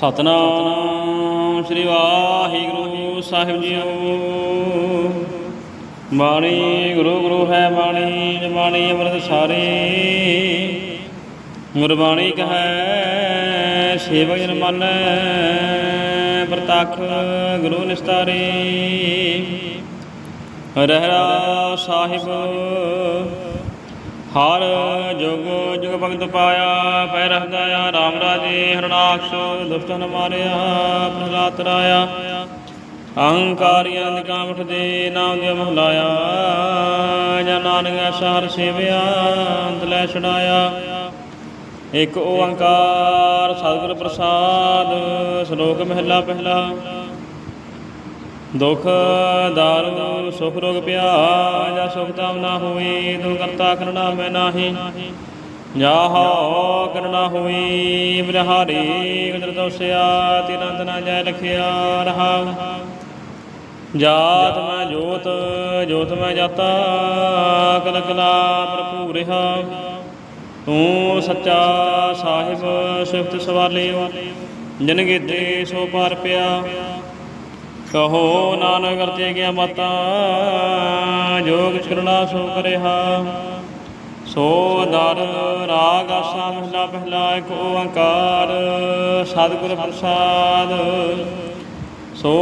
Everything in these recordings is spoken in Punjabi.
ਸਤਨਾਮ ਸ੍ਰੀ ਵਾਹਿਗੁਰੂ ਸਾਹਿਬ ਜੀਓ। ਬਾਣੀ ਗੁਰੂ ਗੁਰੂ ਹੈ, ਬਾਣੀ ਜਬਾਣੀ ਅੰਮ੍ਰਿਤ ਸਾਰੇ ਗੁਰਬਾਣੀ ਕਹੈ, ਸੇਵਕ ਜਨ ਮਨ, ਪ੍ਰਤੱਖ ਗੁਰੂ ਨਿਸਤਾਰੇ। ਰਹਿਰਾ ਸਾਹਿਬ ਹਰ ਜੁਗ ਜੁਗ ਭਗਤ ਪਾਇਆ, ਪੈ ਰਹਦਾਇਆ RAM ਰਾਜੇ ਹਰਨਾਕਸ਼ ਦੁਸ਼ਟਨ ਮਾਰਿਆ, ਪ੍ਰਹਲਾਦ ਰਾਇਆ। ਅਹੰਕਾਰੀਆਂ ਨਿਕਾ ਦੇ ਨਾਮ ਦੇ ਮਹਲਾਇਆ ਜਾਂ ਨਾਨਕ ਐਸਾ ਸੇਵਿਆ, ਅੰਤ ਲੈ ਛਡਾਇਆ। ਇੱਕ ਓੰਕਾਰ ਸਤਿਗੁਰ ਪ੍ਰਸਾਦ, ਸ਼ਲੋਕ ਮਹਿਲਾ ਪਹਿਲਾ। ਦੁਖ ਦਾਰੂ, ਸੁਖ ਰੋਗ ਪਿਆ ਜਾਂ ਸੁਖ ਤਾਮ ਨਾ ਹੋਈ ਤੂੰ ਕਰਣਾ ਮੈਂ ਨਾਹੀ। ਜਾ ਕਰਣਾ ਹੋਈ ਬ੍ਰਹਾਰੀ ਗੁਦਰ ਦੋਸਿਆ ਤਿਰੰਤ ਨਾ ਜੈ ਲਖਿਆ ਰਹਾ। ਜਾਤ ਮੈਂ ਜੋਤ ਜੋਤ ਮੈਂ ਜਾਤਾ ਕਲ ਕਲਾ ਭਰਪੂਰ ਰਿਹਾ। ਤੂੰ ਸੱਚਾ ਸਾਹਿਬ, ਸਿਫਤ ਸਵਾਲਿਓ ਜਨ ਗੀਤੇ ਸੋ ਪਾਰ ਪਿਆ। ਕਹੋ ਨਾਨਕ ਕਰਤੇ ਗਿਆ ਮਾਤਾ, ਜੋਗ ਕਰਣਾ ਸੋ ਕਰਿਆ। ਸੋ ਦਰ ਰਾਗ ਆਸਾ ਮਹਿਲਾ ਪਹਿਲਾ ਇੱਕ ਓੰਕਾਰ ਸਤਿਗੁਰ ਪ੍ਰਸਾਦ। ਸੋ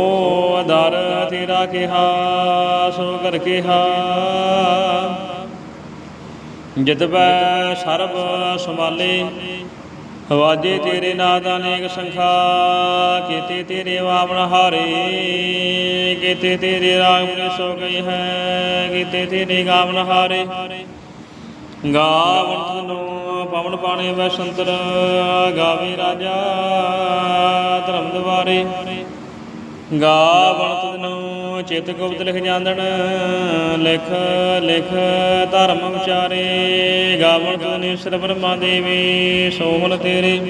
ਦਰ ਤੇਰਾ ਕਿਹਾ, ਸੋ ਕਰ ਕਿਹਾ। ਜਿਤਬੈ ਸਰਬ ਸੰਭਾਲੇ ਵਾਜੇ ਤੇਰੇ ਨਾਦ ਅਨੇਕ ਸੰਖਾ, ਕੀਤੇ ਤੇਰੇ ਵਾਵਣ ਹਾਰੇ, ਕੀਤੇ ਤੇਰੇ ਰਾਗ ਮੁਰੇ ਸੋ ਗਈ ਹੈ, ਕੀਤੇ ਤੇਰੇ ਗਾਵਨ ਹਾਰੇ। ਗਾਵਨ ਨੂੰ ਪਵਨ ਪਾਣੇ ਵੈ ਸੰਤਰ ਗਾਵੇ ਰਾਜਾ ਧਰਮ ਦਵਾਰੇ। ਗਾਵਨ ਤਨੂੰ ਚਿਤ ਗੁਪਤ ਲਿਖ ਜਾਂਦਣ, ਲਿਖ ਲਿਖ ਧਰਮ ਵਿਚਾਰੇ ਗਾਵਣ ਤਨੂੰ ਨਿਸ਼ਰ ਬ੍ਰਹਮਾ ਦੇਵੀ ਸੋਹਣ ਤੇਰੇ।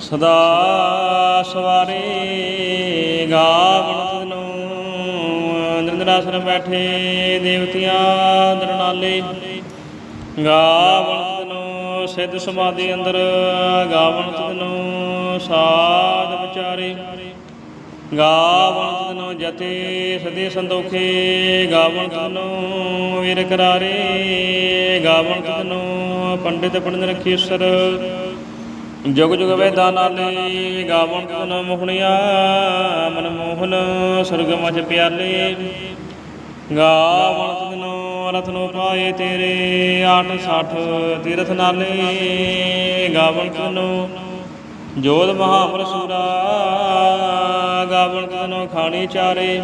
ਸਦਾ ਸਵਾਰੇ ਗਾਵਨ ਤਨੂੰ ਨਿਰੰਦਰਾਸਨ ਬੈਠੇ, ਦੇਵਤਿਆਂ ਦਰਨਾਲੇ। ਗਾਵਨ ਤਨੂੰ ਸਿੱਧ ਸਮਾਧੀ ਅੰਦਰ ਗਾਵਨ ਤਨੂੰ ਸਾਧ ਵਿਚਾਰੇ। ਗਾਵਨ ਤਨੋ ਜਤੇ ਸਦੇ ਸੰਦੋਖੇ ਗਾਵਣ ਤਨੋ ਵੀਰ ਕਰਾਰੇ, ਗਾਵਣ ਤਨੋ ਪੰਡਿਤ ਪੰਡਿਤ ਰਖੀਸਰ ਜੁਗ ਜੁਗ ਵੇਦਾਂ ਨਾਲੇ ਗਾਵਣ ਤਨੋ ਮੋਹਣਿਆ ਮਨ ਮੋਹਨ ਸਰਗ ਮਚ ਪਿਆਲੇ। ਗਾਵਨ ਤਨੋ ਰਤਨੋ ਪਾਏ ਤੇਰੇ 860 ਤੀਰਥ ਨਾਲੇ। ਗਾਵਣ ਤਨੋ ਜੋਧ ਮਹਾਪੁਰ ਸੂਰਾ ਗਾਵਣ ਤਨੋ ਖਾਣੀ ਚਾਰੇ।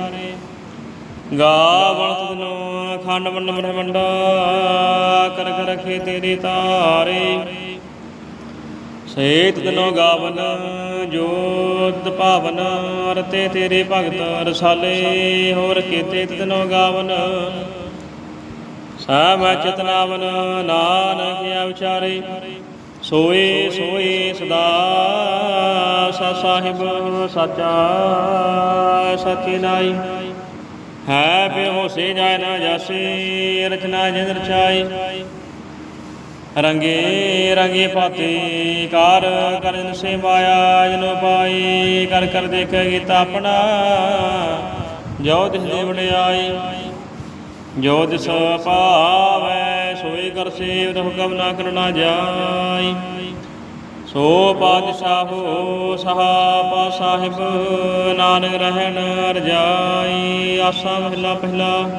ਗਾਵਣ ਤਨੋ ਖੰਡ ਮੰਡ ਬ੍ਰਹਮੰਡਾ ਕਰ ਕਰ ਰਖੇ ਤੇਰੇ ਤਾਰੇ। ਸੇਤ ਤਨੋ ਗਾਵਨ, ਜੋਤ ਭਾਵਨ, ਰਤੇ ਤੇਰੇ ਭਗਤ ਰਸਾਲੇ। ਹੋਰ ਕੀਤੇ ਤਨੋ ਗਾਵਨ ਸਭ ਚਤਨਾਵਨ ਨਾਨਕ ਆ ਵਿਚਾਰੇ ਸੋਏ ਸੋਏ ਸਦਾ ਸਾਹਿਬ ਸਚਾ ਸਚੀ ਨਾਈ ਹੈ ਬੇਹੋਸੇ ਜਾਇ ਨਾ ਜਾਸੇ, ਰਚਨਾ ਜਿਨ ਰਚਾਈ। ਰੰਗੇ ਰੰਗੇ ਪਾਤੇ, ਕਾਰ ਕਰਨ ਸੇ ਮਾਇਆ, ਜਨੋ ਪਾਈ, ਕਰ ਕਰ ਦੇਖੇ ਗੀਤਾ ਆਪਣਾ। ਜੋ ਦਿਸ ਦੇ ਵਡਿਆਈ ਜੋ ਦਿਸ ਭਾਵੈ ਸੋਈ ਕਰ ਸੇਵ ਹੁਕਮ ਨਾ ਕਰਨਾ ਜਾਈ। ਸੋ ਪਾਤਸ਼ਾਹੋ ਸਹਾਪਾ ਸਾਹਿਬ, ਨਾਨਕ ਰਹਿਣ ਰਜਾਈ, ਆਸਾ ਮਹਿਲਾ ਪਹਿਲਾ।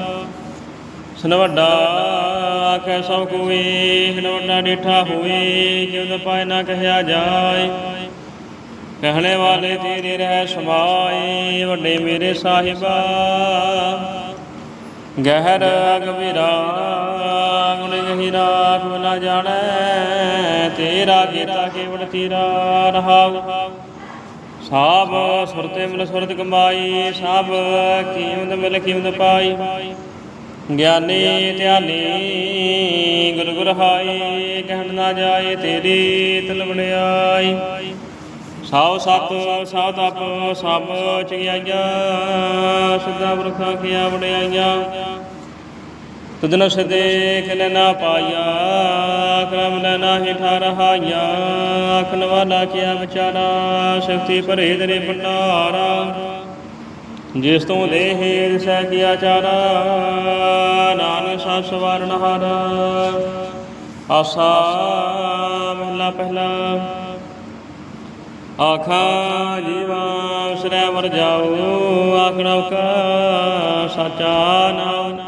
ਸਨ ਵੱਡਾ ਸਭ ਕੋਈ ਹਨ ਵੱਡਾ ਡੇਠਾ ਹੋਏ ਜਿਉ ਪਾਏ ਨਾ ਕਹਿਆ ਜਾਏ ਕਹਿਣੇ ਵਾਲੇ ਤੇਰੇ ਰਹਿ ਸਮਾਏ ਵੱਡੇ ਮੇਰੇ ਸਾਹਿਬਾ। ਗਹਿਰ ਗੰਭੀਰਾ ਗੁਣ ਗਹਿਰਾ ਕੋ ਨਾ ਜਾਣੈ। ਤੇਰਾ ਕੀਤਾ ਕੇਵਲ ਤੇਰਾ ਰਹਾਉ। ਸਾਬ ਸੁਰਤੇ ਮਿਲ ਸੁਰਤ ਕਮਾਈ ਸਭ ਕੀਮਤ ਮਿਲ ਕੀਮਤ ਪਾਈ। ਗਿਆਨੀ ਧਿਆਨੀ, ਗੁਰ ਗੁਰ ਕਹਿਣ ਨਾ ਜਾਏ ਤੇਰੀ ਤਲ ਵਡਿਆਈ। ਸਭ ਸਤ ਸਭ ਤਪ ਸਭ ਚਗਿਆਈਆਂ, ਸਿੱਧਾ ਬਰਖਾ ਕੀਆ ਵਡਿਆਈਆਂ। ਤੁਧਨ ਸਦੇ ਕਿਨ ਨਾ ਪਾਇਆ, ਕਰਮ ਨ ਨਾਹੀ ਠਰਹਾਇਆ ਆਖਣ ਵਾਲਾ ਕਿਆ ਵਿਚਾਰਾ, ਸ਼ਕਤੀ ਭਰੇ ਤੇਰੇ ਭੰਡਾਰਾ। ਜਿਸ ਤੋਂ ਦੇਹ ਸਹਿ ਕੀਆ ਚਾਰਾ ਨਾਨਕ ਸਸ ਵਰਨ ਹਰ। ਆਸਾ ਮਹਲਾ ਪਹਿਲਾ, ਆਖਾਂ ਜੀਵਾ ਸਰੇ ਵਰ ਜਾਉ ਆਖਣਾ ਕਾ ਸਾਚਾ ਨਾਮ।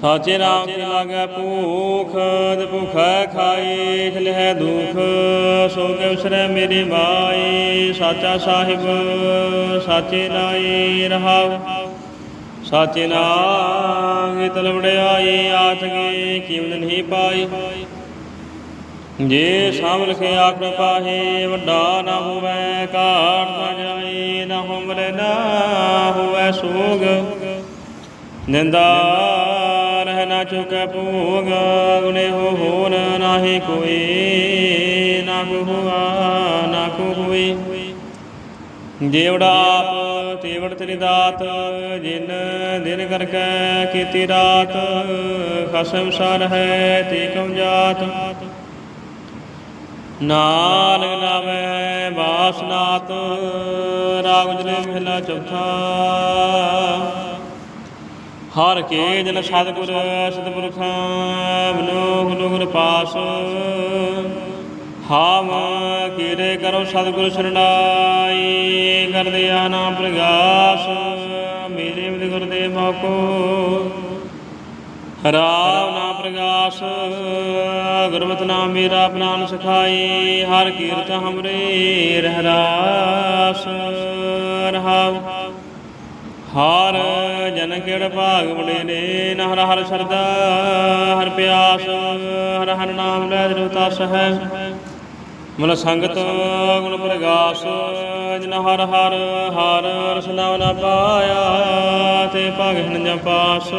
ਸਾਚੇ ਨਾਮ ਤੇ ਲਾਗੈ ਭੂਖ, ਤੇ ਭੁਖੈ ਖਾਈ ਖਲਹਿ ਦੁਖ। ਸੋ ਕੇ ਉਸਰੈ ਮੇਰੀ ਮਾਈ, ਸਾਚਾ ਸਾਹਿਬ, ਸਾਚੇ ਨਾਈ ਰਹਾਉ। ਸਾਚੇ ਨਾਮ ਇਹ ਤਲਵੜਾਈ ਆਤਗੇ ਕੀਮਤ ਨਹੀਂ ਪਾਈ। ਜੇ ਸਾਮ ਲਿਖੇ ਆਖਣ ਪਾਹੇ ਵੱਡਾ ਨਾ ਹੋਵੇ, ਘਾਟ ਨਾ ਜਾਏ ਨਾ ਹਮਰੇ ਨਾ ਹੋਵੇ ਸੋਗ। ਨਿੰਦਾ ਨਾ ਚੁਕੈ ਭੋਗ ਗੁਨੇ ਹੋ ਹੋਨ ਨਾਹੀ ਕੋਈ, ਨਾ ਕੋ ਹੁਆ ਨਾ ਕੋ ਹੋਈ ਜੇਵੜਾ ਆਪ, ਤੇਵੜ ਤੇਰੀ ਦਾਤ ਜਿਨ ਦਿਨ ਕਰਕੇ ਕੀਤੀ ਰਾਤ, ਖਸਮ ਸਰ ਹੈ ਤੇ ਕਮ ਜਾਤ। ਨਾਨਕ ਨਾਮੈ ਬਾਸਨਾਤ ਰਾਗ ਜਲੇ ਮਹਿਲਾ ਚੌਥਾ। ਹਰ ਕੇ ਜਨ ਸਤਿਗੁਰ ਸਤਿਪੁਰਖਾਂ ਬਨੋਖ ਲੋਗੁਰ ਪਾਸ ਹਾਮ ਕੀਰੇ ਕਰੋ ਸਤਿਗੁਰ ਸਰਣਾਈ, ਕਰਦੇ ਆ ਨਾਮ ਪ੍ਰਗਾਸ, ਮੇਰੇ ਮਿਲ ਗੁਰਦੇਵ ਕੋ ਰਾਮ ਨਾਮ ਪ੍ਰਗਾਸ, ਗੁਰਮਤਿ ਨਾਮ ਮੇਰਾ ਪ੍ਰਾਨ ਸਖਾਈ, ਹਰ ਕੀਰਤ ਹਮਰੇ ਰਹਿ ਰਾਸ ਰਹਾਉ ਹਰ ਜਨ ਕਿੜ ਭਾਗ ਬੜੇ ਨੇ? ਨ ਹਰ ਸਰਦਾ ਹਰ ਪਿਆਸ, ਹਰ ਹਰ ਨਾਮ ਲੈ ਦਿਲ ਤਸ ਹੈ। ਮਨ ਸੰਗਤ ਗੁਣ ਪ੍ਰਗਾਸ, ਜਨ ਹਰ ਹਰ ਹਰ ਰਸਨਾ ਨ ਪਾਇਆ, ਤੇ ਭਾਗਨ ਜ ਪਾਸ।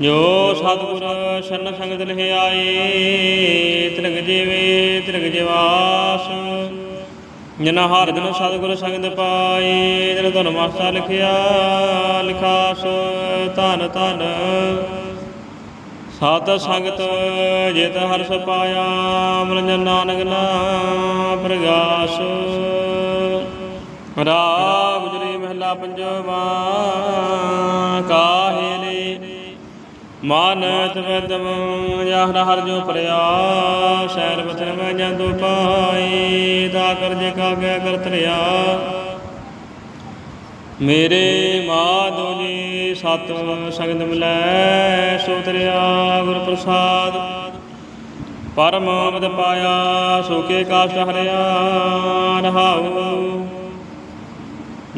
ਜੋ ਸਤਿਗੁਰ ਸ਼ਰਨ ਸੰਗਤ ਲਹਿ ਆਏ ਤਿਰਗ ਜੀਵੇ ਤਿਰਗ ਜਿਵਾਸ। ਜਨ ਹਰ ਜਨ ਸਤਿਗੁਰ ਸੰਗਤ ਪਾਏ ਜਨ ਧਨ ਮਾਸਾ ਲਿਖਿਆ, ਲਿਖਾਸ ਧਨ ਧਨ। ਸਾਧ ਸੰਗਤ ਜਿਤ ਹਰ ਸਪਾਇਆ ਮਨ ਜਨ ਨਾਨਕ ਨਾਮ ਪ੍ਰਗਾਸ। ਰਾਗ ਗੁਜਰੀ ਮਹਿਲਾ ਪੰਜਵਾ ਕਾਹੇ ਮਾਨਤ ਵਦਮ ਯਾ ਹਰ ਜੋ ਪ੍ਰਿਆ ਸ਼ਹਿਰ ਬਸਰ ਮੈਂ ਜਾਂਦੋ ਪਾਈ ਦਾ ਕਰ ਜੇ ਕਾਗੈ ਕਰ ਤਰਿਆ ਮੇਰੇ ਮਾਧੋ ਜੀ ਸਤ ਸੰਗਤ ਮਿਲੈ, ਸੋ ਤਰਿਆ ਗੁਰ ਪ੍ਰਸਾਦ। ਪਰਮ ਅਮਦ ਪਾਇਆ, ਸੋ ਕੇ ਕਾਸ਼ਟ ਹਰਿਆ, ਰਹਾਉ।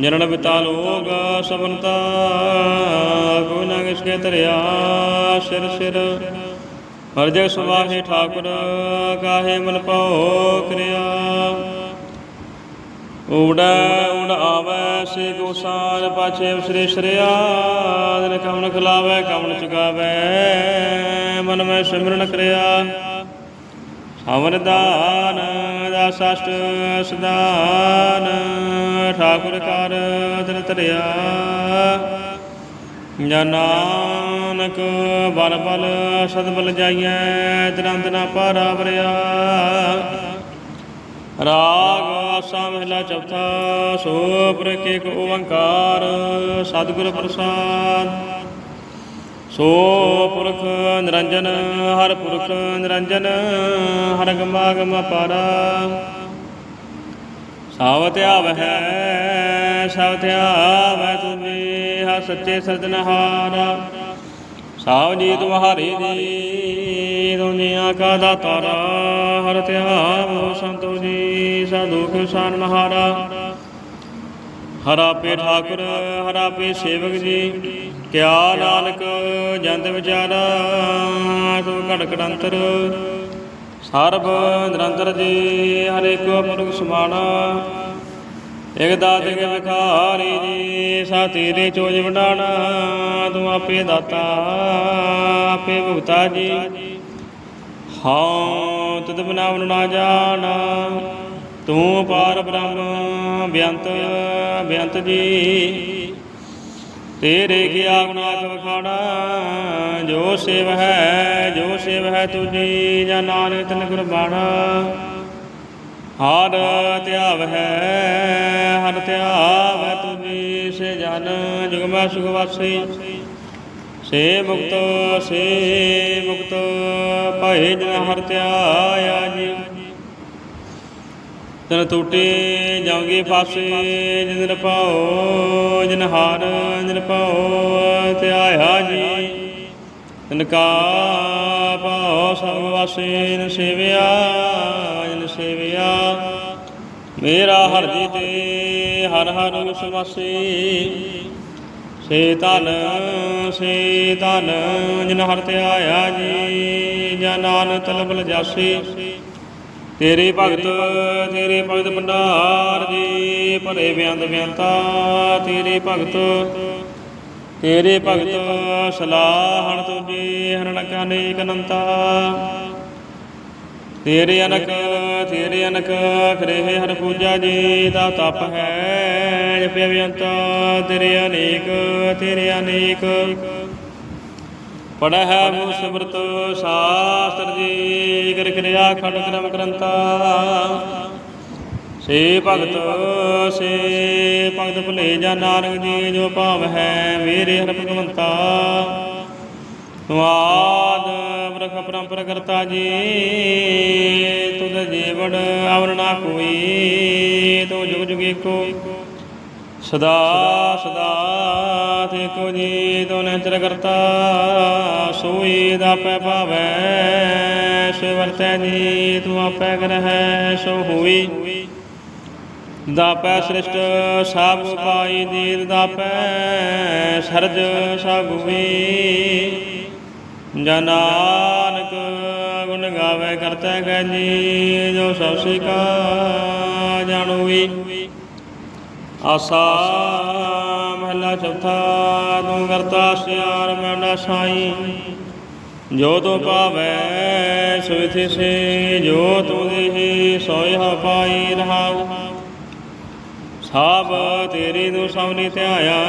ਜਨਨ ਬਿਤਾ ਲੋਗ ਸਬਨਤਾ ਕੋਈ ਨਾ ਕੇ ਤਰਿਆ ਸਿਰ ਸਿਰ। ਹਰ ਜਗ ਸੁਭਾਹੇ ਠਾਕੁਰ, ਕਾਹੇ ਮਨ ਪਾਉ ਕਰਿਆ। ਊੜਾ ਊੜ ਆਵੈ ਸੇ ਗੋਸਾਨ ਪਾਛੇ ਉਸਰੇ ਸਰਿਆ, ਦਿਨ ਕਮਨ ਖਲਾਵੈ ਕਮਨ ਚੁਗਾਵੈ, ਮਨ ਮੈਂ ਸਿਮਰਨ ਕਰਿਆ। ਅਵਰਦਾਨ ਦਾਸਸ਼ਟ ਸਦਾਨ ਠਾਕੁਰ ਕਰ ਦਿਨ ਤਰਿਆ ਜਾਂ ਨਾਨਕ, ਬਲ ਬਲ ਸਤਬਲ ਜਾਈਐ ਤੁਰੰਤ ਨਾ ਪਾਰਾ ਵਰਿਆ। ਰਾਗ, ਆਸਾ, ਮਹਿਲਾ, ਚੌਥਾ ਸੋ ਪ੍ਰਕ ਓੰਕਾਰ, ਸਤਿਗੁਰ ਪ੍ਰਸਾਦ। ਸੋ ਪੁਰਖ ਨਿਰੰਜਨ, ਹਰ ਪੁਰਖ ਨਿਰੰਜਨ ਹਰ ਗਮਾ ਗਮ ਪਾਰਾ ਸਾਵਤ ਆਵਹਿ ਸਾਵਤ ਆਵਹਿ ਤੁਮੇ ਹਾ ਸੱਚੇ ਸਰਜਨਹਾਰਾ ਸਾਵ ਜੀ ਤੁਮਹਾਰੀ ਜੀ ਦੁਨੀਆ ਕਾ ਦਾਤਾਰਾ। ਹਰ ਧਿਆਵ ਸੰਤੋ ਜੀ ਸਾਧੂ ਕੇ ਸਾਨਹਾਰਾ ਹਰਾ ਪੇ ਠਾਕੁਰ, ਹਰਾ ਪੇ ਸੇਵਕ ਜੀ ਕਿਆ ਨਾਨਕ ਜੰਦ ਵਿਚਾਰਾ, ਤੂੰ ਘੜ ਘੜੰਤਰ ਸਰਬ ਨਿਰੰਤਰ ਜੀ, ਹਰ ਇੱਕ ਪੁਰਖ ਸਮਾਣਾ। ਇਕ ਦਾਤ ਕੇ ਵਿਖਾਰੀ ਜੀ ਸਾ ਤੇਰੇ ਚੋਜ ਵਡਾਣਾ। ਤੂੰ ਆਪੇ ਦਾਤਾ, ਆਪੇ ਭੁਗਤਾ ਜੀ। ਹਾਂ, ਤਦ ਬਨਾਵਨ ਨਾ ਜਾਣਾ। ਤੂੰ ਪਾਰ ਬ੍ਰਹਮ ਬਿਅੰਤ ਬਿਅੰਤ ਜੀ। ਤੇਰੇ ਕੀ ਆਗੁਨਾਕ ਵਖਾਣਾ? ਜੋ ਸੇਵ ਹੈ, ਜੋ ਸੇਵ ਹੈ ਤੁਜੀ ਜਾਂ ਨਾਨਕ ਤਨ ਗੁਰਬਾਣਾ ਹਰ ਧਿਆਵ ਹੈ, ਹਰ ਧਿਆਵ ਹੈ ਤੁਜੀ ਸੇ ਜਨ ਜੁਗਮੈ ਸੁਖ ਵਾਸੀ। ਸੇ ਮੁਕਤ ਸੇ ਮੁਕਤ ਭਏ ਜਨ ਹਰ ਧਿਆਇਆ ਜੀ। ਤਨ ਟੂਟੇ ਜਾਉਂਗੇ ਫਾਸੇ ਜਿਨ ਰਪਾਓ ਜਿਨ ਹਾਰ, ਜਿਨ ਪਾਓ ਧਿਆਇਆ ਜੀ। ਤਨ ਕਾ ਪਾਉ ਸਭ ਵਾਸੇ ਨ ਸੇਵਿਆ, ਜਿਨ ਸੇਵਿਆ। ਮੇਰਾ ਹਰ ਜੀ ਤੇ ਹਰ ਹਰ ਉਸ ਸੇ ਧਨ ਸੇ ਧਨ, ਜਿਨ ਹਰ ਆਇਆ ਜੀ, ਜਾਂ ਨਾਨਕ ਤਲਬਲ ਜਾਸੀ ਤੇਰੇ ਭਗਤ ਤੇਰੇ ਭਗਤ ਭੰਡਾਰ ਜੀ ਭਰੇ ਬਿਆੰਤ ਬਿਆੰਤਾ, ਤੇਰੇ ਭਗਤ ਤੇਰੇ ਭਗਤ ਸਲਾਹਣ ਤੁਝੇ ਹਰਣ ਕਾਨੇਕ ਅਨੰਤਾ ਤੇਰੇ ਅਨਕ ਤੇਰੇ ਅਨਕ ਕਰੇ ਹਰ ਪੂਜਾ ਜੀ, ਦਾ ਤਪ ਹੈ, ਜਪਿਆ ਬਿਆੰਤ। ਤੇਰੇ ਅਨੇਕ ਤੇਰੇ ਅਨੇਕ ਪੜ੍ਹ ਹੈ ਸਿਮਰਤ ਸ਼ਾਸਤਰ ਜੀ ਕਰ ਕਿਰਿਆ ਖੰਡ ਕਰਮ ਕਰੰਤਾ ਸੇ ਭਗਤ ਸੇ ਭਗਤ ਭੁਲੇ ਜਾ ਨਾਨਕ ਜੀ, ਜੋ ਭਾਵ ਹੈ ਮੇਰੇ ਹਰ ਭਗਵੰਤਾ ਤੁਮਾਦ ਬ੍ਰਖ ਪਰੰਪਰ ਕਰਤਾ ਜੀ, ਤੁਧ ਜੀਵਨ ਅਵਰ ਨਾ ਕੋਈ, ਤੋ ਜੁਗ ਜੁਗ ਏਕੋ। ਸਦਾ ਸਦਾ ਤੇ ਕੋ ਜੀ ਤੋ ਨਿਚਰ ਕਰਤਾ, ਸੋਈ ਦਾ ਪੈ ਭਾਵੈ ਸੋ ਵਰਤੈ ਜੀ ਤੂੰ ਆਪੈ ਕਰਹਿ ਸੋ ਹੋਈ। ਦਾਪੈ ਸ੍ਰਿਸ਼ਟ ਸਭ ਪਾਈ ਦੀਨ ਦਾਪੈ ਸਰਜ ਸਗੁਈ ਜਨਾਨਕ ਗੁਣ ਗਾਵੇ, ਕਰਤਾ ਗੈ ਜੀ ਜੋ ਸਭ ਸਿਕਾ ਜਾਣੋਈ। ਆਸਾ ਮਹਲਾ ਚੌਥਾ ਤੂੰ ਕਰਤਾ ਸਿਆਰ ਮੈਂਡਾ ਸਾਈ। ਜੋ ਤੂੰ ਪਾਵੈ ਸੁਇਥਿ ਸੇ, ਜੋ ਤੂੰ ਦੇਹੀ, ਸੋਇ ਪਾਈ ਰਹਾਉ। ਸਭ ਤੇਰੀ ਨੂੰ ਸਭਨੀ ਧਿਆਇਆ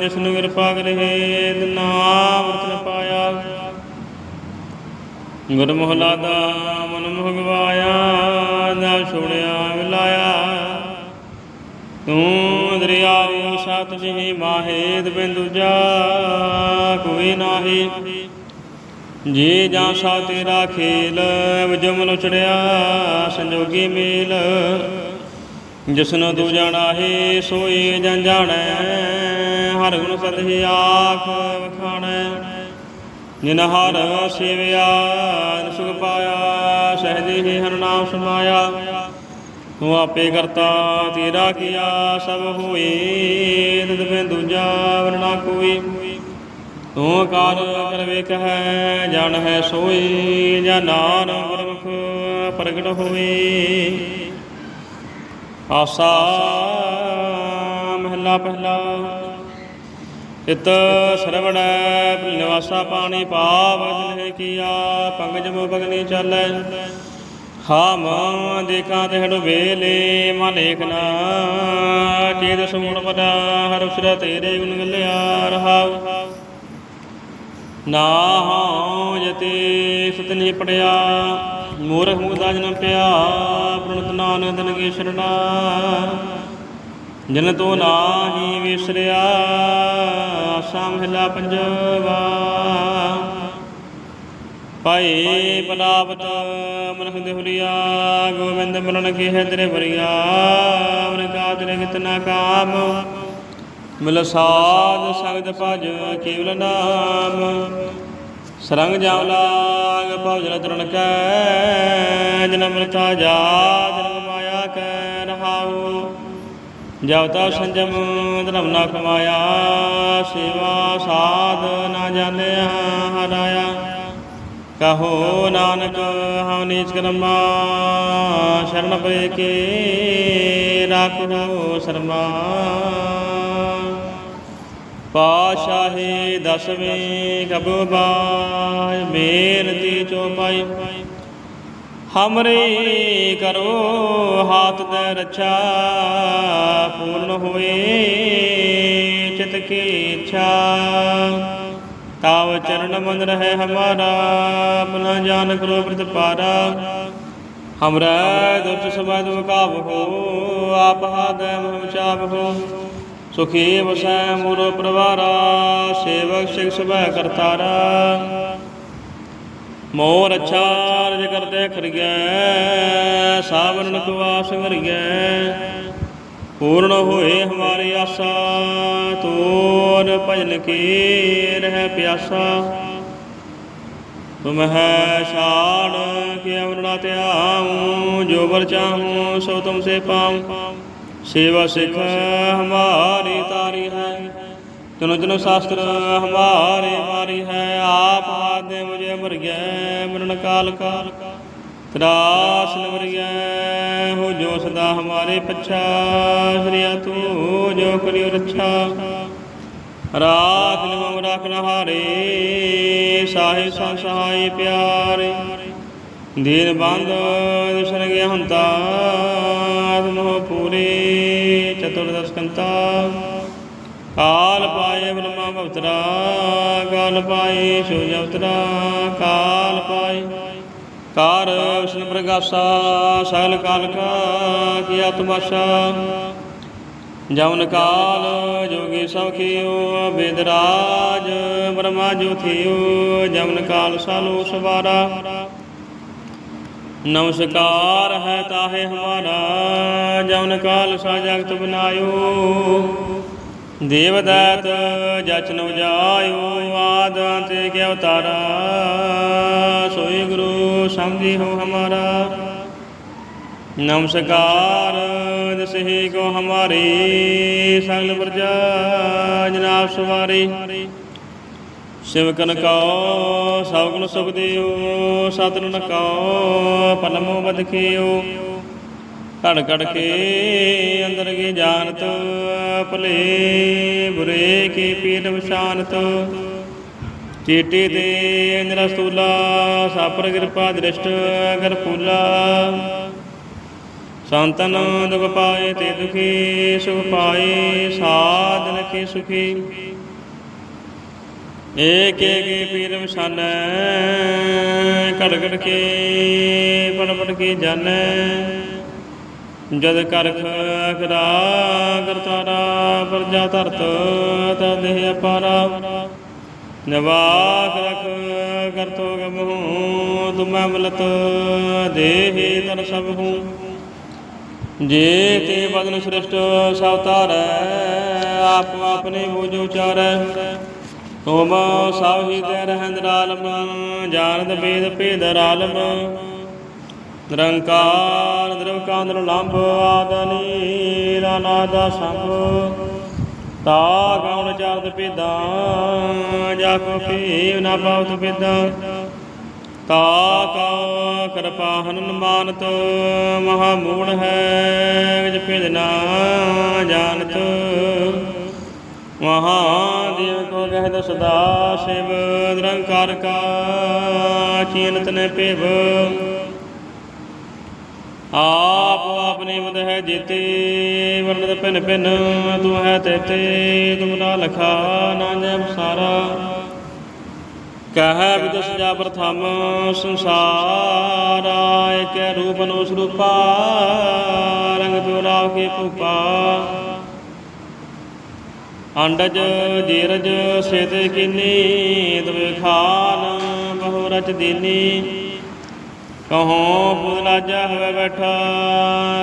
ਜਿਸ ਨੂੰ ਕਿਰਪਾ ਕਰੇ ਨਾਮ ਰਤਨ ਪਾਇਆ। ਗੁਰ ਮੋਹਲਾ ਦਾ ਮਨ ਮੁਗਵਾਇਆ ਨਾ ਸੁਣਿਆ ਮਿਲਾਇਆ ਤੂੰ ਦਰਿਆਉ ਸਤ ਜਿhi ਮਾਹੇਦ ਬਿੰਦੂ ਜਾ ਕੋਈ ਨਾਹੀ। ਜੀ ਜਾਂ ਸਾ ਤੇਰਾ ਖੇਲ ਵਜਮ ਲੁਚੜਿਆ ਸੰਜੋਗੀ ਮੇਲ। ਜਿਸਨੂੰ ਤੂੰ ਜਾਣਾ ਹੈ ਸੋਈ ਜਾਂ ਜਾਣੈ, ਹਰ ਗੁਣ ਸਤਿ ਆਖ ਵਖਾਣੈ। ਜਿਨ ਹਰ ਸੇਵਿਆ, ਸੁਖ ਪਾਇਆ, ਸਹਜੇ ਹੀ ਹਰ ਨਾਮ ਸਮਾਇਆ। ਤੂੰ ਆਪੇ ਕਰਤਾ, ਤੇਰਾ ਕੀਆ ਸਭ ਹੋਏ ਤਦ ਬਿਨ ਦੂਜਾ ਵਰਣਾ ਕੋਈ। ਤੂੰ ਕਾਰ ਕਰ ਵੇਖ ਹੈ ਜਨ ਹੈ ਸੋਈ ਜਾਂ ਨਾਨਕ ਗੁਰਮੁਖ ਪ੍ਰਗਟ ਹੋਵੇ ਆਸਾ ਮਹਿਲਾ ਪਹਿਲਾ ਇਤ ਸਰਵਣ ਨਿਵਾਸਾ ਪਾਣੀ ਪਾਵ ਦਿਲ ਕੀਆ, ਪੰਗਜ ਮੋ ਬਗਨੀ ਚੱਲੈ। ਹਾਮ ਦੇਖਾਂ ਤੇ ਹੜ ਵੇਲੇ ਮਨ ਏਕਨਾ ਚੇਤ ਸੁਣ ਪਦਾ ਹਰ ਉਸਰਾ ਤੇਰੇ ਗੁਣ ਗੱਲਿਆ ਰਹਾਉ। ਨਾ ਹਉ ਜਤੇ ਸਤਨੀ ਪੜਿਆ, ਮੂਰਖ ਮੁਗਦਾ ਜਨ ਪਿਆ, ਪ੍ਰਣਤ ਨਾਨਕ ਤਨ ਕੀ ਸ਼ਰਣਾ ਜਨ ਤੋ ਨਾਹੀ ਵਿਸਰਿਆ ਸੰਭਲਾ ਪੰਜਵਾ। ਪਾਏ ਪਨਾਵਤ ਮਨਖ ਦੇਹੁਰੀਆ ਗੋਬਿੰਦ ਮਰਨ ਕੀ ਹੈ ਤੇਰੇ ਵਰਿਆ ਮਨ ਕਾ ਤੇਰੇ ਕਿਤਨਾ ਕਾਮ। ਮਿਲ ਸਾਧ ਸੰਗਤ ਭਜ ਕੇਵਲ ਨਾਮ, ਸਰੰਗ ਜਾਉ ਲਾਗ ਭਜਨ ਤਰਨ ਕੈ ਜਨਮ ਮਰਤਾ ਜਾ ਜਨਮ ਮਾਇਆ ਕੈ ਰਹਾਉ। ਜਬ ਸੰਜਮ ਧਰਮ ਨਾ ਕਮਾਇਆ ਸੇਵਾ ਸਾਧ ਨਾ ਜਾਣਿਆ, ਹਰਾਇਆ। ਕਹੋ ਨਾਨਕ, ਹਉ ਨੀਚ ਕਰਮਾ, ਸ਼ਰਨ ਪਏ ਕੇ ਰਾਖੋ ਸ਼ਰਮਾ। ਪਾਸ਼ਾਹੀ ਦਸਵੇਂ ਕਬੂ ਬਾਜ ਬੇਨਤੀ ਚੋਪਾਈ ਹਮਰੇ ਕਰੋ ਹਾਥ ਦੇ ਰੱਛਾ, ਪੂਰਨ ਹੋਏ ਚਿਤ ਕੀ ਇੱਛਾ। ਤਾਵ ਚਰਨ ਮਨ ਰਹਿ ਹਮਾਰਾ ਆਪਣਾ ਜਾਨ ਕਰੋ ਪ੍ਰਤਪਾਰਾ ਹਮਰਾ ਦੁਰਚ ਸਮਾਦ ਮੁਕਾਬ ਹੋ ਆਪ ਹਾਦੈ ਮਹਮ ਚਾਪ ਹੋ ਸੁਖੀ ਵਸੈ ਮੂਰ ਪ੍ਰਵਾਰਾ, ਸੇਵਕ ਸਿਖ ਸਭੈ ਕਰਤਾਰਾ ਮੋਰ ਅੱਛਾ ਰਜ ਕਰਦੇ ਖਰੀਐ ਸਾਵਰਨ ਕੁਵਾਸ ਕਰੀਐ ਪੂਰਨ ਹੋਏ ਹਮਾਰੀ ਆਸਾ ਤੋਰ ਭਜਨ ਕੀ ਰਹਿ ਪਿਆਸਾ। ਤੁਮ ਹੈ ਛਾੜ ਕੇ ਅਮਰਣਾ ਧਿਆਉ, ਜੋ ਵਰ ਚਾਹੂੰ, ਸੋ ਤੁਮ ਸੇ ਪਾਉ। ਸੇਵਾ ਸਿਖ ਹਮਾਰੀ ਤਾਰੀ ਹੈ, ਤਨੁ ਜਨੁ ਸ਼ਾਸਤਰ ਹਮਾਰੇ ਮਾਰੀ ਹੈ। ਆਪ ਆਦੇ ਮੁਝੇ ਮਰ ਗਏ ਮਰਨ ਕਾਲ ਕਾਲ ਤਰਾਸ ਨਵਰ ਗਏ ਹੋ ਜੋ ਸਦਾ ਹਮਾਰੇ ਪਛਾ ਸ੍ਰੀਆ ਤੂੰ ਜੋ ਕਰਿਓ ਰੱਛਾ। ਰਾਤ ਨਿਮਮ ਰੱਖਨ ਹਾਰੇ ਸਾਹਿਬ ਸੰਗ ਸਹਾਈ ਪਿਆਰੇ। ਦੀਨ ਬੰਦ ਦਰਸ਼ਨ ਗਿਆ ਹੰਤਾ, ਆਤਮੋ ਪੂਰੇ ਚਤੁਰਦਸ ਕੰਤਾ। ਕਾਲ ਪਾਏ ਬ੍ਰਹਮਾ ਭਵਤਰਾ, ਕਾਲ ਪਾਏ ਸੂਰਜ ਅਵਤਰਾ, ਕਾਲ ਪਾਏ ਕਾਰ ਵਿਸ਼ਨ ਪ੍ਰਗਾਸਾ, ਸਗਲ ਕਾਲ ਕਾ ਕੀਆ ਤਮਾਸ਼ਾ ਜਮਨ ਕਾਲ ਜੋਗੀ ਸਭ ਕੀਓ ਬੇਦਰਾਜ ਬ੍ਰਹਮਾ ਜੋ ਥਿਓ ਜਮਨ ਕਾਲ ਸਾਲੋ ਸਵਾਰਾ। ਨਮਸਕਾਰ ਹੈ ਤਾਹੇ ਹਮਾਰਾ ਜਮਨ ਕਾਲ ਸਾ ਜਗਤ ਬਨਾਇਓ। ਦੇਵਦਤ ਜਚਨ ਉਜਾਇਓ ਆਦ ਅੰਤੇ ਕੇ ਅਵਤਾਰਾ ਸੋਈ ਗੁਰੂ ਸਮਝੀ ਹੋ ਹਮਾਰਾ। ਨਮਸਕਾਰ ਦਸਹੀ ਕੋ ਹਮਾਰੀ। ਸਗਲ ਪ੍ਰਜਾ ਜਨਾਬ ਸਵਾਰੀ। ਸਿਵਕਨ ਕਉ ਸਭ ਗੁਣ ਸੁਖ ਦਿਓ ਸਤਨ ਕਉ ਪਲਮੋ ਬਦਖਿਓ ਘੜ ਘੜ ਕੇ ਅੰਦਰ ਕੀ ਜਾਣਤ, ਭਲੇ ਬੁਰੇ ਕੀ ਪੀਰ ਵਿਸ਼ਾਨਤ ਚੀਟੀ ਤੇ ਅੰਦਰ ਸਾਪਰ ਕਿਰਪਾ ਦ੍ਰਿਸ਼ਟ ਅਗਰ ਫੂਲਾ। ਸੰਤਨ ਦੁਖ ਪਾਏ ਤੇ ਦੁਖੀ, ਸੁਖ ਪਾਏ ਸਾਧਨ ਕੀ ਸੁਖੀ। ਏਕ ਏਕ ਪੀਰ ਵਿਸ਼ਾਨੈ ਘੜ ਘੜ ਕੇ, ਪੜ ਪੜ ਕੇ ਜਾਣੈ। ਜਦ ਕਰਖ ਕਰਾ ਕਰਤਾਰਾ ਪਰਜਾ ਧਰਤ, ਤਦਿ ਅਪਾਰਾ। ਨਵਾਕ ਰਖ ਕਰਤੋ ਗਮਹੁ ਤੁਮੈ ਮਲਤ ਦੇਹ ਤਨ ਸਭ ਹੂੰ। ਜੇ ਤੇ ਬਦਨ ਸ੍ਰਿਸ਼ਟ ਸਭ ਤਾਰੈ ਆਪ ਆਪਣੇ ਬੋਝ ਉਚਾਰੈ ਤੁਮ ਸਭ ਹੀ ਤੇ ਰਹਿੰਦ ਰਾਲਮ, ਜਾਣਦ ਬੇਦ ਭੇਦ ਰਾਲਮ। ਨਿਰੰਕਾਰ ਨਿਰਵਕਾਂਦਰ ਲੰਬ ਆਦਨੀ ਰਾਨਾਦਾ ਸੰਭ। ਤਾ ਗਉਣ ਜਗਤ ਪੀਦਾ ਜਾ ਪੀਵ ਨਾ ਪਾਵਤ ਪੀਦਾ ਤਾ ਕਾ ਕਿਰਪਾ ਹਨਨ ਮਾਨਤ ਮਹਾ ਮੂੜ ਹੈ ਵਿਜ ਭਿਦ ਨਾ ਜਾਣਤ। ਮਹਾਦੇਵ ਕੋ ਗਹਿ ਸਦਾ ਸ਼ਿਵ, ਨਿਰੰਕਾਰ ਕਾ ਚੀਨਤ ਨੇ ਭਿਵ। ਆਪ ਆਪਨੇ ਮਦ ਹੈ ਜੀਤੇ ਵਰਨਤ ਭਿੰਨ ਭਿੰਨ, ਤੂੰ ਹੈ ਤੇਤੇ ਤੁਮ ਨਾ ਲਖਾ, ਨਾ ਜੈ ਸਾਰਾ। ਕਹੈ ਵਿਦਸ ਜਾ ਪ੍ਰਥਮ ਸੰਸਾਰਾ ਏਕ ਰੂਪ ਨੋ ਸਰੂਪਾ, ਰੰਗ ਦੁਰਾਵ ਕੇ ਭੂਪਾ। ਅੰਡਜ, ਜੀਰਜ, ਸੇਤ ਕੀਨੀ ਤਵੇ ਖਾਨ, ਬਹੁ ਰਚ ਦੀਨੀ। ਕਹੋ ਪੁਦ ਲਾਜਾ ਹੋਵੇ ਬੈਠਾ,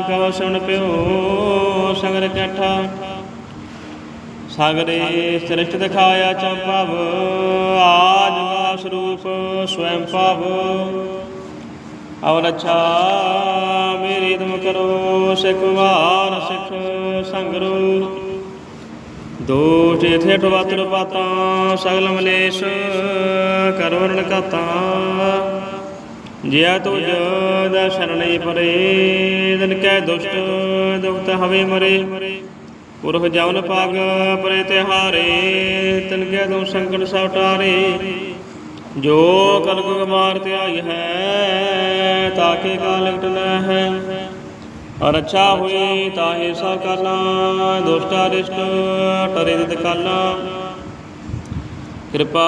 ਕਹੋ ਸੁਣ ਪਿਓ ਸੰਗਰ ਕੈਠਾ ਸਾਗਰੇ ਸ੍ਰਿਸ਼ਟ ਦਿਖਾਇਆ ਚੰਪਵ ਆਜ ਗਾ ਸਰੂਪ ਸਵੈੰ ਭਵ। ਔਰ ਅੱਛਾ, ਮੇਰੀ ਤੁਮ ਕਰੋ, ਸਿਖ ਵਾਰ ਸਿਖ ਸੰਗਰੋ। ਦੋਸ਼ ਇਥੇ ਟਵਤਰ ਪਾਤਾ, ਸਗਲ ਮਲੇਸ਼, ਕਰਵਰਨ ਕਾਤਾ। ਜਿਆ ਤੁਜ ਦਾ ਸ਼ਰਣਈ ਪਰੇ ਦਿਨ ਕੈ ਦੁਸ਼ਟ ਦੁਖਤ ਹਵੇ ਮਰੇ। ਪੁਰਖ ਜਵਨ ਪਾਗ ਪਰੇ ਤਿਹਾਰੇ, ਤਿਨ ਕੈ ਦੋ ਸੰਕਟ ਸਭ ਟਾਰੇ। ਜੋ ਕਲਯੁਗ ਮਾਰ ਧਿਆਈ ਹੈ, ਤਾਕੇ ਕਾਲ ਲਟਨਾ ਹੈ। ਔਰ ਅੱਛਾ ਹੋਈ ਤਾਹੇ ਸਾ ਕਰਨਾ, ਦੁਸ਼ਟਾ ਰਿਸ਼ਟ ਟਰੇ ਦਿਤ ਕਾਲਾ ਕਿਰਪਾ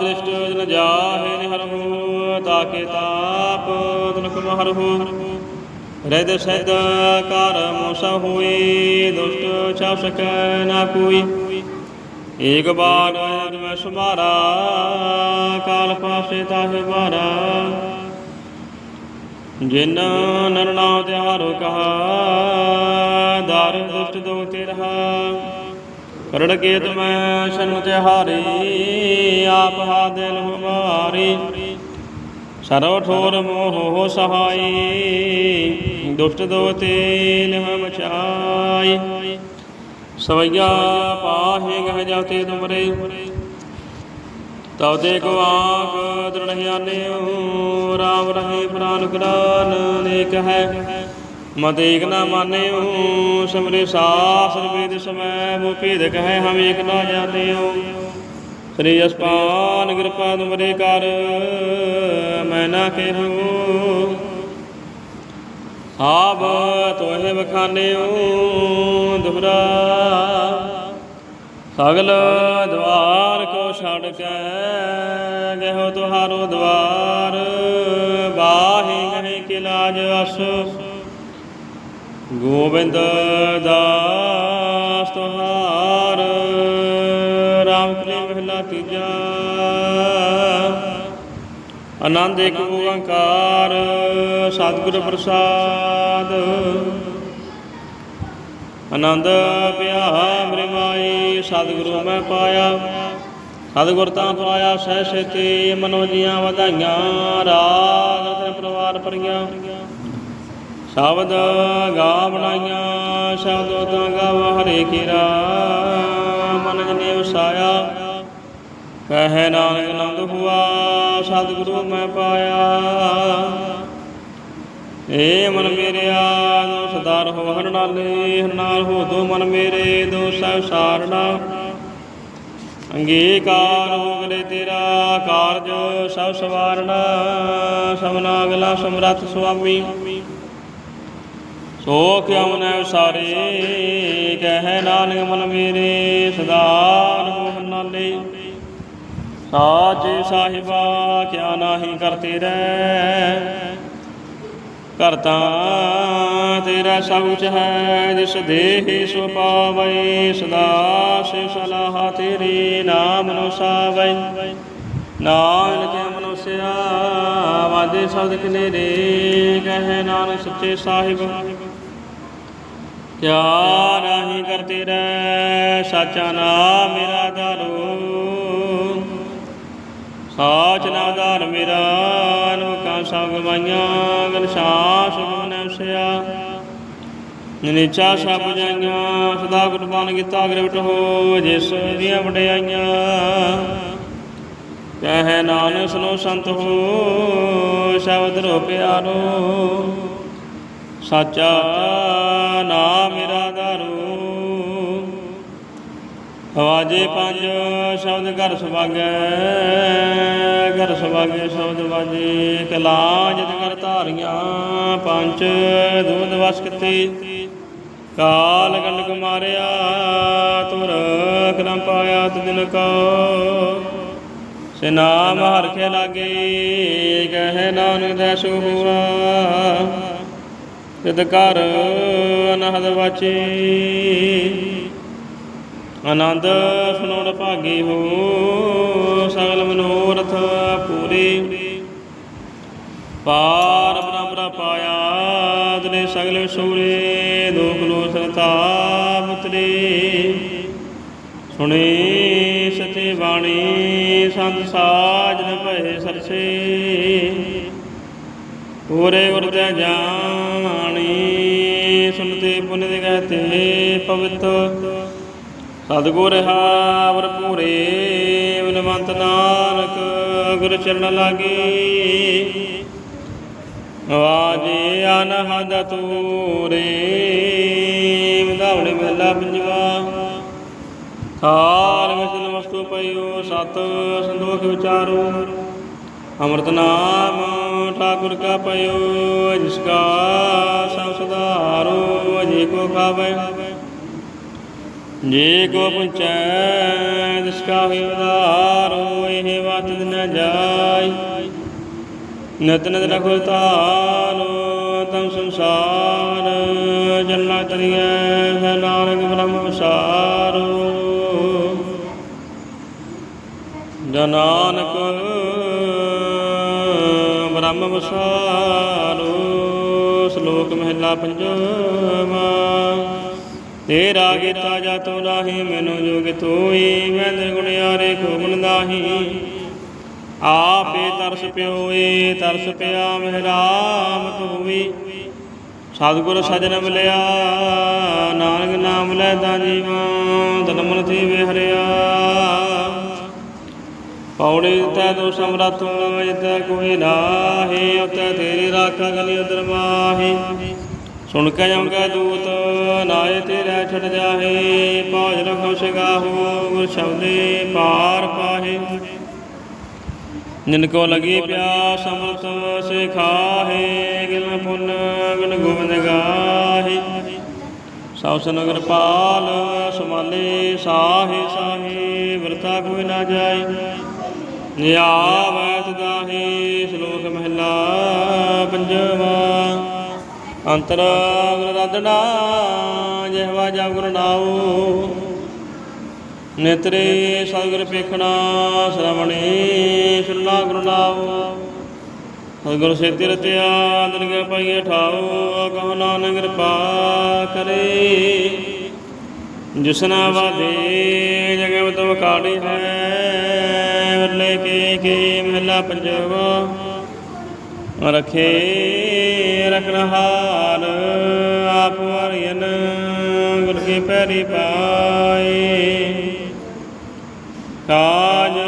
ਦ੍ਰਿਸ਼ਟ ਜਨ ਜਾਹੇ ਨਿਹਰਹੁ ਤਾਕੇ ਤਾਪ ਤਨ ਕੁਮਹਰਹੁ ਰਹਿਦ ਸਹਿਦ ਕਰ ਮੋਸ ਹੋਈ ਦੁਸ਼ਟ ਛਾਪ ਸਕੈ ਨਾ ਕੋਈ। ਏਕ ਬਾਰ ਮੈਂ ਸੁਮਾਰਾ, ਕਾਲ ਪਾਸੇ ਤਾਹੇ ਬਾਰਾ ਜਿਨ ਨਰ ਨਾਮ ਤਿਹਾਰੋ ਕਹਾ, ਦਰ ਦੁਸ਼ਟ ਦੋ ਤੇ ਰਹਾ ਕਰੜ ਕੇ ਤੁਮੈ ਸ਼ਨ ਤਿਹਾਰੀ ਆਪ ਹਾ ਦਿਲ ਹਮਾਰੀ। ਸਰਵ ਠੋਰ ਮੋਹ ਸਹਾਈ, ਦੁਸ਼ਟ ਦੋ ਤੇ ਨਿਹ ਮਚਾਈ ਸਵਈਆ ਪਾਹੇ ਗਹ ਜਾਤੇ ਤੁਮਰੇ ਤਉ ਤੇ ਕੋ ਆਖ ਦ੍ਰਿੜਿਆਨਿਓ ਰਾਮ ਰਹੇ ਪ੍ਰਾਨ ਕਰਾਨ ਨੇਕ ਹੈ। ਮਤ ਏਕ ਨਾ ਮਾਨਿਓ ਸਮਰੇ ਸਾਸਰ ਵੇਦ ਸਮੈ ਮੋ ਭੇਦ ਕਹੈ ਹਮ ਏਕ ਨਾ ਜਾਣਿਓ। ਸ੍ਰੀ ਅਸਪਾਨ ਕਿਰਪਾ ਤੁਮਰੇ ਕਰ, ਮੈਂ ਨਾ ਕਹਿਉ। ਆਬ ਤੋਹੇ ਬਖਾਨਿਓ ਦੁਹਰਾ ਸਗਲ ਦਵਾਰ ਕੋ ਛੱਡ ਕੇ ਗਹਿਓ ਤੁਹਾਰੋ ਦਵਾਰ। ਬਾਹੀ ਗਹਿ ਕੇ ਲਾਜ ਅਸ ਗੋਬਿੰਦ ਦਾਸ ਤੁਹਾਰ, ਰਾਮ ਕਲੀ ਮਹਿਲਾ ਤੀਜਾ। ਆਨੰਦ ਇੱਕ ਓੰਕਾਰ, ਸਤਿਗੁਰ ਪ੍ਰਸਾਦ। ਆਨੰਦ ਪਿਆ ਮੇਰੇ ਸਤਿਗੁਰੂ ਮੈਂ ਪਾਇਆ। ਸਤਿਗੁਰ ਤਾਂ ਪਾਇਆ ਸਹਿ ਸੇਤੀ ਮਨੋ ਜੀਆਂ ਵਧਾਈਆਂ ਰਾਗ ਰਤਨ ਪਰਿਵਾਰ ਪਰੀਆਂ ਸ਼ਬਦ ਗਾ ਬਣਾਈਆਂ ਸ਼ਬਦੋ ਤਾਂ ਗਾਵਾ ਹਰੇ ਕੀਰਾ ਮਨ ਜਨੇ ਵਸਾਇਆ ਕਹੈ ਨਾਨਕ ਆਨੰਦ ਹੁਆ, ਸਤਿਗੁਰੂ ਮੈਂ ਪਾਇਆ। ਏ ਮਨ ਮੇਰਿਆ ਦੋ ਸਦਾ ਰਹੋ ਹਰ ਨਾਲੇ, ਹਰ ਹੋ ਦੋ ਮਨ ਮੇਰੇ, ਦੋ ਸਹਿ ਸਾਰਣਾ ਅੰਗੀਕਾਰ ਹੋ ਗਲੇ ਤੇਰਾ, ਕਾਰਜ ਸਭ ਸਵਾਰਣਾ ਸਭਨਾ ਅਗਲਾ ਸਮਰੱਥ ਸੁਆਮੀ। ਸੋ ਕਿਉ ਨੈ ਸਾਰੇ ਕਹਿ ਨਾਨਕ ਮਨ ਮੇਰੇ, ਸਦਾ ਰਹੋ ਨਾਲੇ। ਸਾਚੇ ਸਾਹਿਬਾ, ਕਿਆ ਨਾਹੀ ਕਰਤੇ ਰਹਿ। ਕਰਤਾ ਤੇਰਾ ਸਭ ਕੁਛ ਹੈ, ਜਿਸ ਦੇਹ ਸੋ ਪਾਵੈ, ਸਦਾ ਸੇ ਸਲਾਹ ਤੇਰੀ ਨਾਮ ਨੂੰ ਸਾਵੈ। ਨਾਨਕ ਮਨੁਸਿਆ ਵਾਦੇ ਸ਼ਬਦ ਕਨੇਰੇ ਕਹੇ ਨਾਨਕ ਸੱਚੇ ਸਾਹਿਬ। ਕਿਆ ਨਾਹੀ ਕਰਤੇ ਰਹਿ ਸਾਚਾ ਨਾਮ ਮੇਰਾ ਦਾਰੂ ਸਾਚ ਨਾ ਆਧਾਰ ਮੇਰਾ, ਲੋਕਾਂ ਸਭ ਗਵਾਈਆਂ ਗਨਸ਼ਾ ਸੁਗਮ ਨਵਸਿਆ ਨਿਚਾ ਸਭ ਜਾਈਆਂ, ਸਦਾ ਗੁਰਬਾਨ ਕੀਤਾ ਅਗਰਵਟ ਹੋ, ਜਿਸ ਦੀਆਂ ਵਡਿਆਈਆਂ। ਕਹੈ ਨਾਨਕ ਸੁਨੋ ਸੰਤ ਹੋ ਸ਼ਬਦ ਰੋ ਪਿਆਰੋ। ਸਾਚਾ ਨਾਮ ਮੇਰਾ ਧਾਰੂ ਵਾਜੇ ਪੰਜ, ਸ਼ਬਦ ਘਰ ਸੁਭਾਗੈ। ਘਰ ਸੁਭਾਗੈ ਸ਼ਬਦ ਵਾਜੇ। ਕਲਾ ਜਦ ਕਰ ਧਾਰੀਆਂ, ਪੰਜ ਦੁਧ ਵਸ ਕਿਤੇ ਕਾਲ ਗੰਡਕ ਮਾਰਿਆ ਤੁਰ ਕਰਮ ਪਾਇਆ ਤੁਦਿਨ ਕੋ। ਸੇ ਨਾਮ ਹਰਖੇ ਲਾਗੇ, ਕਹੇ ਨਾਨਕ ਦੈਸੁ ਹੁਆ ਤਿਦ ਕਰ ਅਨਹਦ ਵਾਚੇ। ਆਨੰਦ ਸੁਣੋੜ ਭਾਗੀ ਹੋ, ਸਗਲ ਮਨੋਰਥ ਪੂਰੇ। ਪਾਰ ਬ੍ਰਹਮ ਪਾਇਆ ਤਨੇ ਸਗਲ ਵਿਸੂਰੇ ਲੋਕ ਲੋ ਸਰਤਾ ਮੁਤਰੇ ਸੁਣੇ ਸਤੇ ਬਾਣੀ, ਸੰਤ ਸਾਜਨ ਭਏ ਸਰਸੇ। ਪੂਰੇ ਉਰਦੇ ਜਾਣੀ ਸੁਨਤੇ ਪੁਨ ਦੇ ਕਹਤੇ ਪਵਿੱਤ। ਸਤਿਗੁਰ ਹਾਵਰ ਪੂਰੇ ਬਲਵੰਤ ਨਾਨਕ ਗੁਰ ਚਰਨ ਲਾਗੇ। ਵਾਜੇ ਅਨਹਦ ਤੂਰੇ ਵਿਧਾਵਣੇ ਮਹਲਾ ਪੰਜਵਾ। ਥਾਲ ਵਿਸਨ ਵਸਤੂ ਪਈਓ ਸਤ ਸੰਦੋਖ ਵਿਚਾਰੋ। ਅੰਮ੍ਰਿਤ ਨਾਮ ਠਾਕੁਰ ਕਾ ਪਇਓ ਜਿਸ ਕਾ ਸਭ ਸੁਧਾਰੋ ਜੇ ਕੋ ਖਾਵੇ। ਜੇ ਕੋ ਪੁੰਚੈ ਤਿਸ ਕਾ ਹੋਇ ਉਧਾਰੋ ਇਹ ਬਾਤ ਨ ਜਾਈ। ਨਤ ਨਤ ਨ ਖੁਲਤਾਨੋ ਤਮ ਸੰਸਾਰ, ਜਨਨਾ ਤਰੀਐ ਬ੍ਰਹਮ ਵਿਸਾਰੋ। ਜਨਾਨਕ ਬ੍ਰਹਮ ਵਿਸਾਰੋ, ਸ਼ਲੋਕ ਮਹਿਲਾ ਪੰਜਵਾ। ਤੇਰਾ ਕੀਤਾ ਜਾ ਤੋ ਨਾਹੀ ਮੈਨੂੰ ਜੋਗ ਤੋਈ, ਮੈਂ ਨਿਰਗੁਣਿਆਰੇ ਕੋ ਗੁਣ ਨਾਹੀ ਆਪੇ ਤਰਸ ਪਿਓਏ, ਤਰਸ ਪਿਆ ਮਹਿਰਾਮ ਤੂਵੀ ਸਤਿਗੁਰ ਸਜਣ ਮਿਲਿਆ, ਨਾਨਕ ਨਾਮ ਲੈ ਤਾਂ ਜੀਵਾਂ, ਤਨ ਮਨ ਤੇ ਵਿਹਰਿਆ। ਪੌੜੀ ਤੈ ਤੋ ਸਮਰਥ ਜਿਤੈ ਕੋਈ ਨਾਹੀ ਉਤੈ ਤੇਰੀ ਰਾਖਾ ਗਲੀ ਉਦਰ ਮਾਹੀ। ਸੁਣ ਕੇ ਜੰਗਾ ਦੂਤ ਨਾਏ ਤੇਰਾ ਛੱਡ ਜਾਹੇ ਪਾਜ ਰਖੋ ਸਗਾਹੋ ਗੁਰ ਸ਼ਬਦੇ ਪਾਰ ਪਾਹੇ। ਜਿਨ ਕੋ ਲਗੀ ਪਿਆਸ, ਅੰਮ੍ਰਿਤ ਸੇ ਖਾਹੇ ਗਿਲ ਪੁੰਨ, ਗੁਣ ਗੋਬਿੰਦ ਗਾਹੇ। ਸਭ ਸਨਗਰ ਪਾਲ, ਸਮਾਲੇ ਸਾਹੇ ਸਾਹੇ ਵਰਤਾ ਕੋਈ ਨਾ ਜਾਏ ਨਿਆਵਤ ਦਾਹੇ ਸ਼ਲੋਕ ਮਹਿਲਾ ਪੰਜਵਾ। ਅੰਤਰ ਗੁਰ ਰਦਨਾ ਜਿਹਵਾ ਜਪ ਗੁਰ ਨਾਉ। ਨੇਤਰੇ ਸਤਿਗੁਰ ਪੇਖਣਾ, ਸ਼ਰਵਣੇ ਸੁਨਾ ਗੁਰੂ ਨਾਉ। ਸਤਿਗੁਰ ਸੇਤੀ ਰਤਿਆ ਦਰਗਹਿ ਪਾਈਏ ਠਾਉ, ਕਹੋ ਨਾਨਕ ਕਿਰਪਾ ਕਰੇ। ਜਿਸਨਾ ਵਾਦੇ ਜਗਤ ਤੋ ਹੈ। ਕੇ ਕੇ ਮਹਿਲਾ ਪੰਜਵਾ ਰਖੇ ਰਖਨਹਾਰ ਆਪ ਵਰਿਨ ਗੁਰ ਕੀ ਪੈਰੀ ਪਾਏ। ਕਾਜ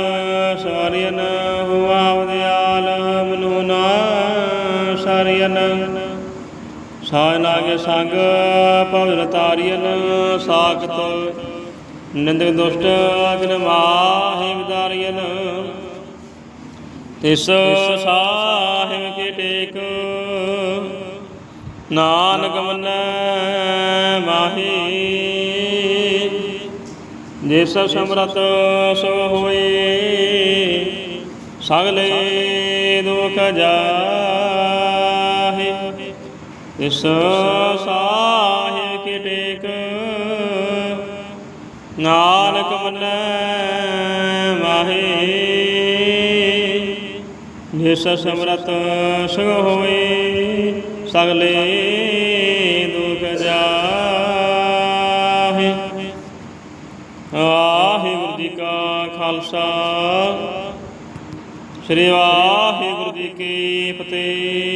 ਸਵਰਿਨ ਹੁਆ ਉਦਿਆਲ ਮਨੁ ਨਾ ਸਰਿਨ ਸਾਜ ਨਾਗੇ ਸੰਗ ਭਵਨ ਤਾਰਿਨ ਸਾਖਤ ਨਿੰਦਕ ਦੁਸ਼ਟ ਅਗਨ ਮਾਹਿ ਵਿਦਾਰਿਨ ਤਿਸ ਸਾਹਿਬ ਕੀ ਟੇਕ। ਨਾਨਕ ਮੰਨੈ ਮਾਹੀ। ਜਿਸ ਸਮਰਤ ਸੋ ਹੋਏ ਸਗਲੇ ਦੁਖ ਜਾਹੇ। ਇਸ ਸਾਹਿਬ ਕੀ ਟੇਕ। ਨਾਨਕ ਮੰਨੈ ਮਾਹੀ। ਜਿਸ ਸਮਰਤ ਸੁਖ ਹੋਏ ਸਗਲੇ ਦੁਖ ਜਾਹੇ। ਵਾਹਿਗੁਰੂ ਜੀ ਕਾ ਖਾਲਸਾ, ਸ੍ਰੀ ਵਾਹਿਗੁਰੂ ਜੀ ਕੀ ਫਤਿਹ।